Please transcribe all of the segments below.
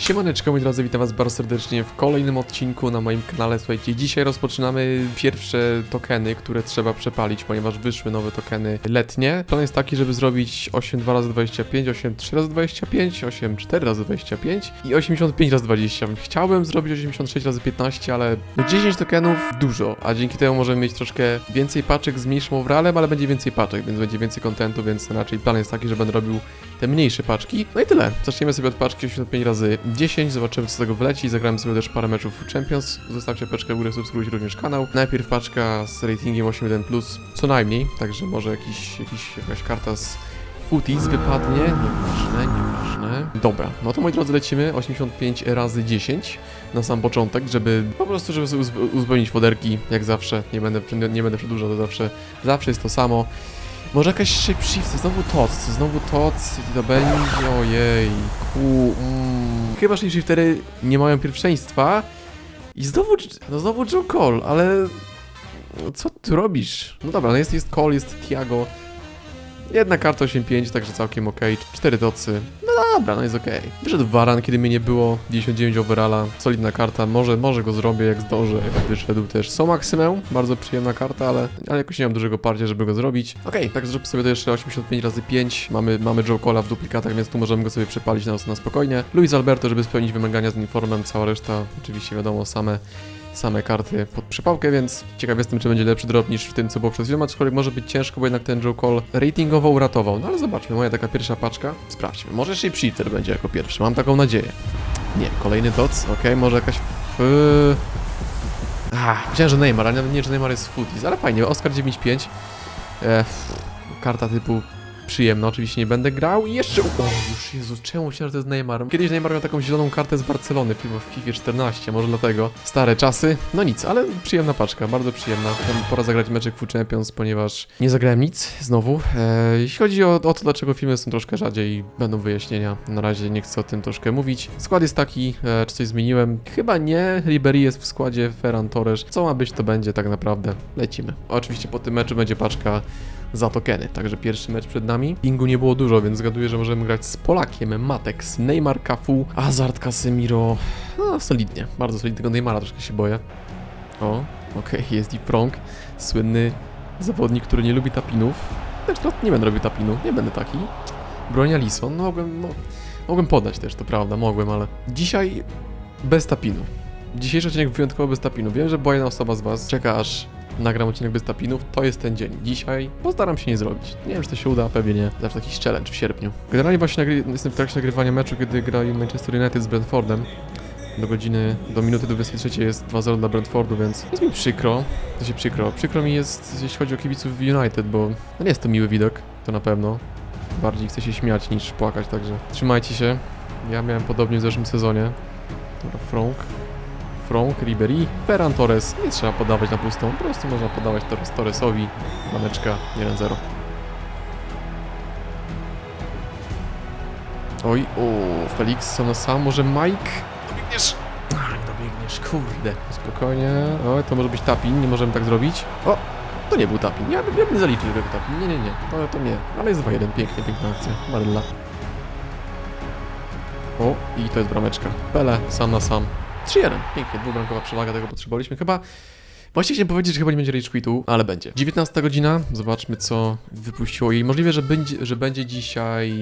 Siemaneczko moi drodzy, witam was bardzo serdecznie w kolejnym odcinku na moim kanale. Słuchajcie, dzisiaj rozpoczynamy pierwsze tokeny, które trzeba przepalić, ponieważ wyszły nowe tokeny letnie. Plan jest taki, żeby zrobić 8 2 razy 25, 8 3 razy 25, 8 4 razy 25 i 85 razy 20. Chciałbym zrobić 86 razy 15, ale no 10 tokenów dużo, a dzięki temu możemy mieć troszkę więcej paczek z mniejszym overallem, ale będzie więcej paczek, więc będzie więcej kontentu, więc raczej plan jest taki, że będę robił te mniejsze paczki. No i tyle. Zaczniemy sobie od paczki 85 razy 10, zobaczymy co z tego wleci. Zagramy sobie też parę meczów Champions. Zostawcie paczkę w górę, subskrybujcie również kanał. Najpierw paczka z ratingiem 8.1+, co najmniej, także może jakiś, jakiś, jakaś karta z Footies wypadnie. Nieważne, nieważne. Dobra, no to moi drodzy lecimy 85 razy 10 na sam początek, żeby po prostu, żeby sobie uzupełnić foderki, jak zawsze. Nie będę, nie będę przedłużał, to zawsze, zawsze jest to samo. Może jakaś shapeshifter, znowu TOC, znowu TOC i to będzie, ojej, ku, mm. Chyba shapeshiftery nie mają pierwszeństwa i znowu, no znowu Joe Cole, ale co ty robisz? No dobra, no jest, jest Cole, jest Tiago, jedna karta 8-5, także całkiem ok, cztery tocy, no dobra, no jest ok. Wyszedł Varan, kiedy mnie nie było, 99 overalla, solidna karta, może, może go zrobię jak zdążę. Wyszedł też Somaxymę, bardzo przyjemna karta, ale, ale jakoś nie mam dużego parcia, żeby go zrobić. Okej, tak zrób sobie to jeszcze 85 razy 5, mamy, mamy Joe Cola w duplikatach, więc tu możemy go sobie przepalić na, na spokojnie. Luis Alberto, żeby spełnić wymagania z uniformem, cała reszta, oczywiście wiadomo, same same karty pod przepałkę, więc ciekaw jestem, czy będzie lepszy drop niż w tym, co było przed chwilą, aczkolwiek może być ciężko, bo jednak ten Joe Cole ratingowo uratował. No ale zobaczmy, moja taka pierwsza paczka. Sprawdźmy, może Shapeshifter będzie jako pierwszy, mam taką nadzieję. Nie, kolejny doc, okej, może jakaś... Yy... Ah, myślałem, że Neymar, ale nie, że Neymar jest footies, ale fajnie, Oscar 9.5. E, karta typu przyjemna, oczywiście nie będę grał i jeszcze... O, już Jezu, czemu myślałem, że to jest Neymar? Kiedyś Neymar miał taką zieloną kartę z Barcelony w FIFA 14, może dlatego. Stare czasy, no nic, ale przyjemna paczka, bardzo przyjemna. Pora zagrać meczek Food Champions, ponieważ nie zagrałem nic znowu. E, jeśli chodzi o, o to, dlaczego filmy są troszkę rzadziej, będą wyjaśnienia. Na razie nie chcę o tym troszkę mówić. Skład jest taki, e, czy coś zmieniłem? Chyba nie. Ribery jest w składzie, Ferran Torres. Co ma być, to będzie tak naprawdę. Lecimy. Oczywiście po tym meczu będzie paczka za tokeny. Także pierwszy mecz przed nami. Pingu nie było dużo, więc zgaduję, że możemy grać z Polakiem, Matex, Neymar, Cafu, Hazard, Casemiro. No, solidnie. Bardzo solidnie. Neymara troszkę się boję. O, okej, jest i Prong. Słynny zawodnik, który nie lubi tapinów. To nie będę robił tapinu, nie będę taki. Bronia Lison, no, mogłem, no, mogłem podać też, to prawda, mogłem, ale dzisiaj bez tapinu. Dzisiejszy odcinek wyjątkowo bez tapinu. Wiem, że była jedna osoba z Was czeka, aż nagram odcinek bez tapinów, to jest ten dzień. Dzisiaj postaram się nie zrobić. Nie wiem, czy to się uda, pewnie nie. Zawsze jakiś challenge w sierpniu. Generalnie właśnie jestem w trakcie nagrywania meczu, kiedy grali Manchester United z Brentfordem. Do godziny, do minuty 23 jest 2-0 dla Brentfordu, więc jest mi przykro. To się przykro. Przykro mi jest, jeśli chodzi o kibiców United, bo no nie jest to miły widok, to na pewno. Bardziej chcę się śmiać niż płakać, także trzymajcie się. Ja miałem podobnie w zeszłym sezonie. Dobra, Frank. Frank, Ribery, Ferran Torres. Nie trzeba podawać na pustą, po prostu można podawać Torres Torresowi. Maneczka 1-0. Oj, o, Felix na sam, może Mike? Dobiegniesz? Ach, dobiegniesz, kurde. Spokojnie. O, to może być tapin, nie możemy tak zrobić. O, to nie był tapin. Ja bym, ja bym nie zaliczył tego tapin. Nie, nie, nie. To, to nie. Ale jest 2-1. Pięknie, piękna akcja. Marilla. O, i to jest brameczka. Pele, sam na sam. 3-1. Pięknie, dwubramkowa przewaga, tego potrzebowaliśmy. Chyba... Właściwie chciałem powiedzieć, że chyba nie będzie rage quitu, ale będzie. 19 godzina, zobaczmy co wypuściło jej. Możliwe, że będzie, że będzie dzisiaj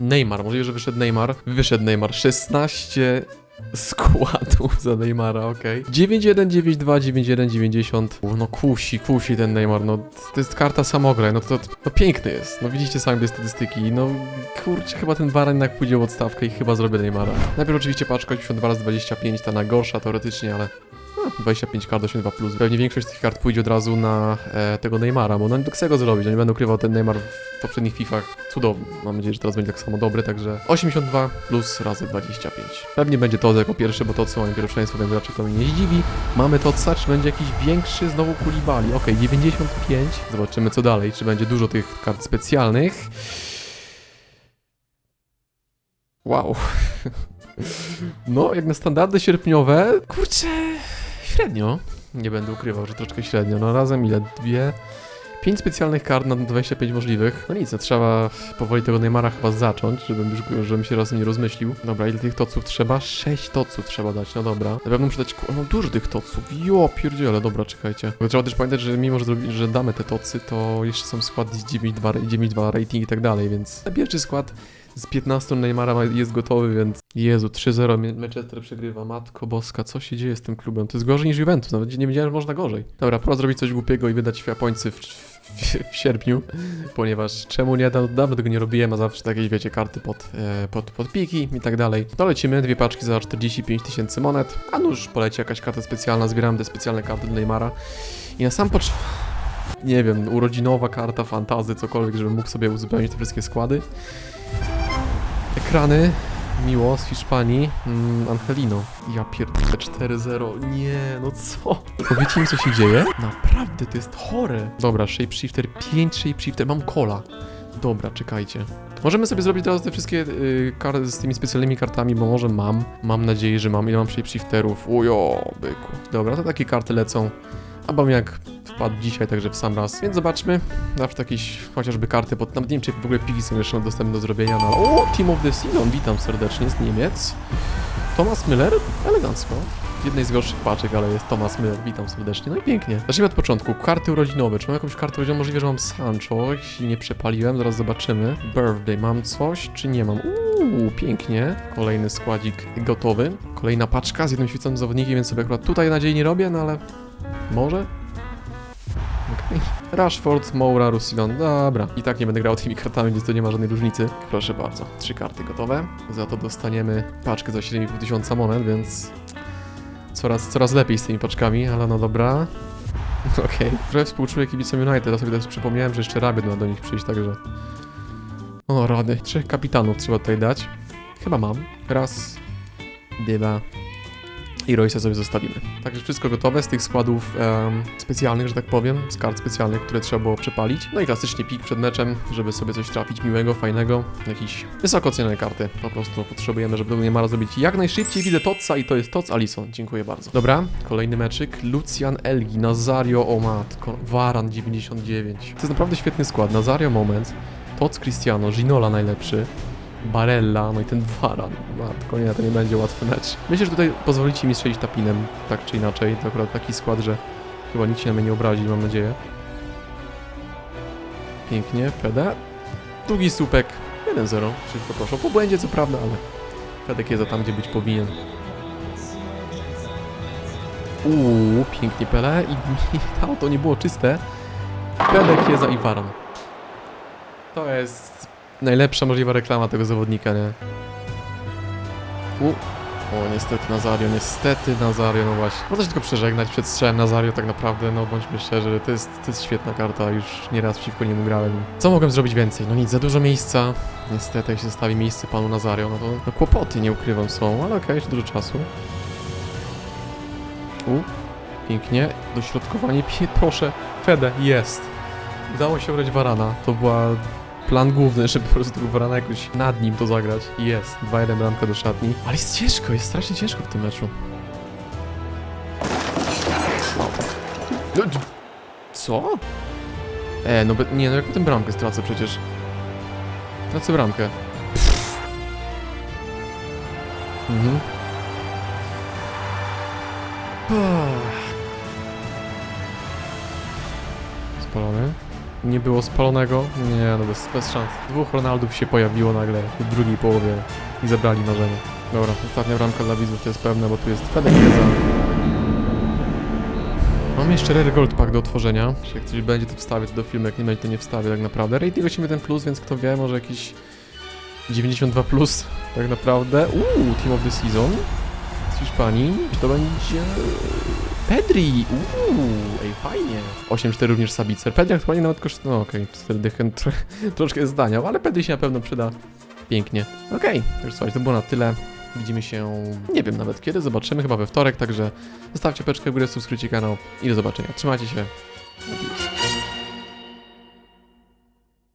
Neymar. Możliwe, że wyszedł Neymar. Wyszedł Neymar. 16 składów za Neymara, okej. 9-1, 9-2, 9-1, 90. No kusi, kusi ten Neymar, no to jest karta samograj, no to, to, to piękny jest. No widzicie sami te statystyki, no kurczę, chyba ten Varan jednak pójdzie w odstawkę i chyba zrobię Neymara. Najpierw oczywiście paczka 82 razy 25, ta najgorsza teoretycznie, ale no, 25 kart 82 plus. Pewnie większość z tych kart pójdzie od razu na e, tego Neymara, bo no nie chcę go zrobić, nie będę ukrywał ten Neymar w poprzednich Fifach. Cudowny. Mam nadzieję, że teraz będzie tak samo dobry, także 82 plus razy 25. Pewnie będzie to jako pierwszy, bo to co mają pierwszeństwo, więc raczej to mnie nie zdziwi. Mamy to czy będzie jakiś większy znowu Kulibali. Okej, 95. Zobaczymy co dalej, czy będzie dużo tych kart specjalnych. Wow. No, jak na standardy sierpniowe, kurczę, średnio. Nie będę ukrywał, że troszkę średnio. No razem ile? Dwie, 5 specjalnych kart na 25 możliwych. No nic, no trzeba powoli tego Neymara chyba zacząć, żebym już żebym się razem nie rozmyślił. Dobra, ile tych toców trzeba? 6 toców trzeba dać, no dobra. Na pewno muszę dać, no dużo tych toców, jo pierdziele, dobra, czekajcie. Bo trzeba też pamiętać, że mimo, że, że damy te tocy, to jeszcze są składy z 9.2, 9.2 rating i tak dalej, więc na pierwszy skład z 15 Neymara ma- jest gotowy, więc Jezu, 3-0 Me- Manchester przegrywa, matko boska, co się dzieje z tym klubem? To jest gorzej niż Juventus, nawet nie wiedziałem, że można gorzej. Dobra, pora zrobić coś głupiego i wydać świapońcy w, w, w sierpniu, ponieważ czemu nie, da- dawno tego nie robiłem, a zawsze jakieś, wiecie, karty pod, e, pod, pod piki i tak dalej. To lecimy, dwie paczki za 45 tysięcy monet, a nuż poleci jakaś karta specjalna, zbieramy te specjalne karty do Neymara i na sam początek... Nie wiem, urodzinowa karta, fantazy, cokolwiek, żebym mógł sobie uzupełnić te wszystkie składy. Ekrany, miło, z Hiszpanii, mm, Angelino. Ja pierdolę 4-0, nie, no co? Powiedzcie mi, co się dzieje? Naprawdę, to jest chore. Dobra, shapeshifter, 5 shapeshifter, mam kola. Dobra, czekajcie. Możemy sobie zrobić teraz te wszystkie y, karty z tymi specjalnymi kartami, bo może mam. Mam nadzieję, że mam. Ile mam shapeshifterów? Ujo, byku. Dobra, to takie karty lecą. Albo jak wpadł dzisiaj, także w sam raz. Więc zobaczmy. Zawsze jakieś chociażby karty, bo nawet nie wiem, czy w ogóle piki są jeszcze dostępne do zrobienia. No, o, Team of the Season, witam serdecznie z Niemiec. Thomas Müller, elegancko. W jednej z gorszych paczek, ale jest Thomas Müller, witam serdecznie. No i pięknie. Zacznijmy od początku. Karty urodzinowe. Czy mam jakąś kartę urodzinową? Możliwe, że mam Sancho, jeśli nie przepaliłem, zaraz zobaczymy. Birthday, mam coś, czy nie mam? Uuu, pięknie. Kolejny składzik gotowy. Kolejna paczka z jednym świecącym zawodnikiem, więc sobie akurat tutaj nadziei nie robię, no ale może? Okej. Rashford, Moura, Roussillon, dobra. I tak nie będę grał tymi kartami, więc to nie ma żadnej różnicy. Proszę bardzo, trzy karty gotowe. Za to dostaniemy paczkę za 7,5 tysiąca monet, więc coraz, coraz lepiej z tymi paczkami, ale no dobra. Okej. Trochę współczuję kibicom United, a sobie też przypomniałem, że jeszcze Rabiot ma do nich przyjść, także... O, rady. Trzech kapitanów trzeba tutaj dać. Chyba mam. Raz, dwa, i Royce'a sobie zostawimy. Także wszystko gotowe z tych składów em, specjalnych, że tak powiem, z kart specjalnych, które trzeba było przepalić. No i klasycznie pik przed meczem, żeby sobie coś trafić miłego, fajnego, jakieś wysoko ocenione karty. Po prostu potrzebujemy, żeby tego Niemara zrobić jak najszybciej. Widzę Totsa i to jest Tots Alison. Dziękuję bardzo. Dobra, kolejny meczyk. Lucian Elgi, Nazario, o matko, Varan 99. To jest naprawdę świetny skład. Nazario Moment, Tots Cristiano, Ginola najlepszy. Barella, no i ten Varan. Matko, nie, to nie będzie łatwy mecz. Myślę, że tutaj pozwolicie mi strzelić tapinem, tak czy inaczej. To akurat taki skład, że chyba nikt się na mnie nie obrazi, mam nadzieję. Pięknie, Fede. Drugi słupek, 1-0. Szybko poszło. Po błędzie, co prawda, ale Fedek jest za tam, gdzie być powinien. Uuu, pięknie Pele i to auto nie było czyste. Fedek jest za Iwaran. To jest najlepsza możliwa reklama tego zawodnika, nie? U. O, niestety Nazario, niestety Nazario, no właśnie. Można się tylko przeżegnać przed strzałem Nazario tak naprawdę, no bądźmy szczerzy, to jest, to jest świetna karta, już nieraz przeciwko niemu grałem. Co mogłem zrobić więcej? No nic, za dużo miejsca. Niestety, jak się zostawi miejsce panu Nazario, no to no, kłopoty, nie ukrywam, są, ale okej, jeszcze dużo czasu. U, pięknie, dośrodkowanie, proszę, Fede, jest. Udało się ugrać Varana, to była plan główny, żeby po prostu tego Varana jakoś nad nim to zagrać. Jest, 2-1 bramka do szatni. Ale jest ciężko, jest strasznie ciężko w tym meczu. Co? E, no nie, no jak tę bramkę stracę przecież. Tracę bramkę. Mhm. Nie było spalonego? Nie, no bez, bez szans. Dwóch Ronaldów się pojawiło nagle w drugiej połowie i zabrali marzenie. Dobra, ostatnia bramka dla widzów to jest pewne, bo tu jest Fedek. Mam jeszcze Rare Gold Pack do otworzenia. Jak coś będzie, to wstawię to do filmu, jak nie będzie, to nie wstawię tak naprawdę. Rating 81+, plus, więc kto wie, może jakiś 92+, plus, tak naprawdę. Uuu, Team of the Season z Hiszpanii. To będzie... Pedri! Uuu, ej, fajnie. 8-4 również Sabicer. Pedri aktualnie nawet kosztuje... No okej, 4 dychy, tro, troszkę zdania, ale Pedri się na pewno przyda. Pięknie. Okej, okay. już słuchajcie, to było na tyle. Widzimy się, nie wiem nawet kiedy, zobaczymy, chyba we wtorek, także zostawcie peczkę w górę, subskrybujcie kanał i do zobaczenia. Trzymajcie się. Adios.